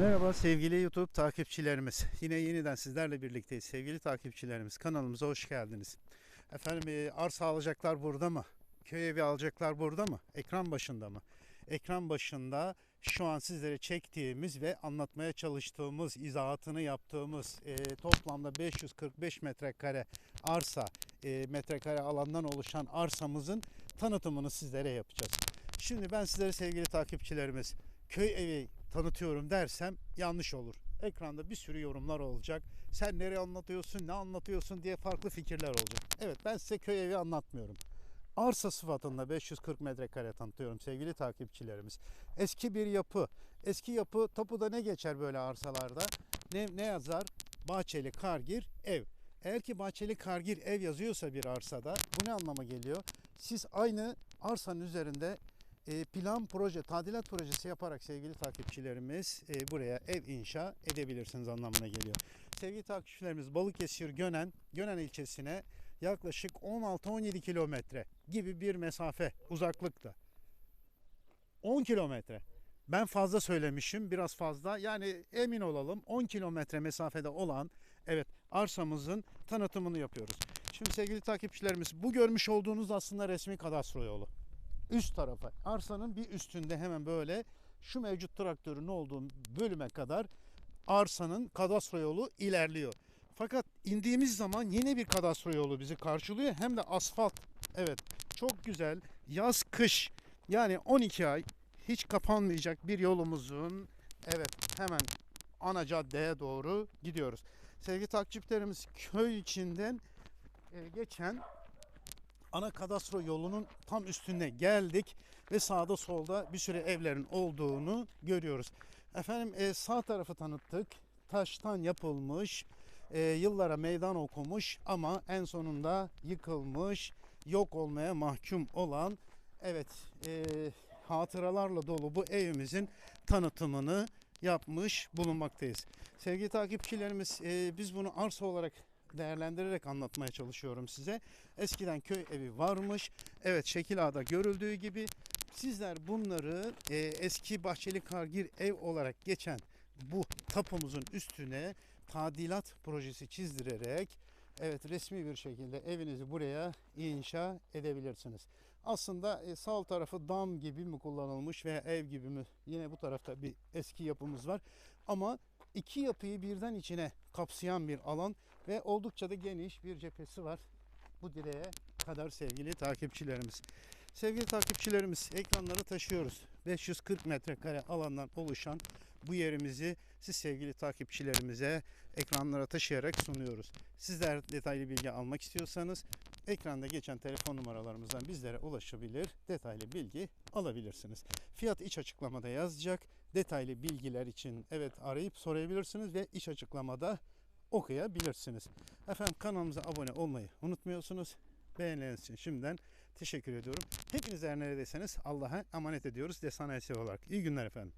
Merhaba sevgili YouTube takipçilerimiz. Yine yeniden sizlerle birlikteyiz. Sevgili takipçilerimiz kanalımıza hoş geldiniz. Efendim e, arsa alacaklar burada mı? Köy evi alacaklar burada mı? Ekran başında mı? Ekran başında şu an sizlere çektiğimiz ve anlatmaya çalıştığımız, izahatını yaptığımız e, toplamda 545 metrekare arsa, e, metrekare alandan oluşan arsamızın tanıtımını sizlere yapacağız. Şimdi ben sizlere sevgili takipçilerimiz köy evi tanıtıyorum dersem yanlış olur. Ekranda bir sürü yorumlar olacak. Sen nereye anlatıyorsun, ne anlatıyorsun diye farklı fikirler olacak. Evet ben size köy evi anlatmıyorum. Arsa sıfatında 540 metrekare tanıtıyorum sevgili takipçilerimiz. Eski bir yapı. Eski yapı tapuda ne geçer böyle arsalarda? Ne, ne yazar? Bahçeli, kargir, ev. Eğer ki bahçeli, kargir, ev yazıyorsa bir arsada bu ne anlama geliyor? Siz aynı arsanın üzerinde plan proje, tadilat projesi yaparak sevgili takipçilerimiz e, buraya ev inşa edebilirsiniz anlamına geliyor. Sevgili takipçilerimiz Balıkesir Gönen, Gönen ilçesine yaklaşık 16-17 kilometre gibi bir mesafe uzaklıkta. 10 kilometre. Ben fazla söylemişim, biraz fazla. Yani emin olalım 10 kilometre mesafede olan evet arsamızın tanıtımını yapıyoruz. Şimdi sevgili takipçilerimiz bu görmüş olduğunuz aslında resmi kadastro yolu üst tarafa arsanın bir üstünde hemen böyle şu mevcut traktörün olduğu bölüme kadar arsanın kadastro yolu ilerliyor. Fakat indiğimiz zaman yine bir kadastro yolu bizi karşılıyor hem de asfalt. Evet çok güzel yaz kış yani 12 ay hiç kapanmayacak bir yolumuzun evet hemen ana caddeye doğru gidiyoruz. Sevgili takipçilerimiz köy içinden e, geçen ana kadastro yolunun tam üstüne geldik ve sağda solda bir sürü evlerin olduğunu görüyoruz. Efendim e, sağ tarafı tanıttık. Taştan yapılmış, e, yıllara meydan okumuş ama en sonunda yıkılmış, yok olmaya mahkum olan evet e, hatıralarla dolu bu evimizin tanıtımını yapmış bulunmaktayız. Sevgili takipçilerimiz e, biz bunu arsa olarak değerlendirerek anlatmaya çalışıyorum size. Eskiden köy evi varmış. Evet şekil A'da görüldüğü gibi sizler bunları e, eski bahçeli kargir ev olarak geçen bu tapumuzun üstüne tadilat projesi çizdirerek evet resmi bir şekilde evinizi buraya inşa edebilirsiniz. Aslında e, sağ tarafı dam gibi mi kullanılmış veya ev gibi mi? Yine bu tarafta bir eski yapımız var. Ama iki yapıyı birden içine kapsayan bir alan ve oldukça da geniş bir cephesi var bu direğe kadar sevgili takipçilerimiz. Sevgili takipçilerimiz ekranları taşıyoruz. 540 metrekare alandan oluşan bu yerimizi siz sevgili takipçilerimize ekranlara taşıyarak sunuyoruz. Sizler detaylı bilgi almak istiyorsanız ekranda geçen telefon numaralarımızdan bizlere ulaşabilir, detaylı bilgi alabilirsiniz. Fiyat iç açıklamada yazacak. Detaylı bilgiler için evet arayıp sorabilirsiniz ve iç açıklamada okuyabilirsiniz. Efendim kanalımıza abone olmayı unutmuyorsunuz. Beğenileriniz için şimdiden teşekkür ediyorum. Hepiniz her neredeyseniz Allah'a emanet ediyoruz. Destan olarak. İyi günler efendim.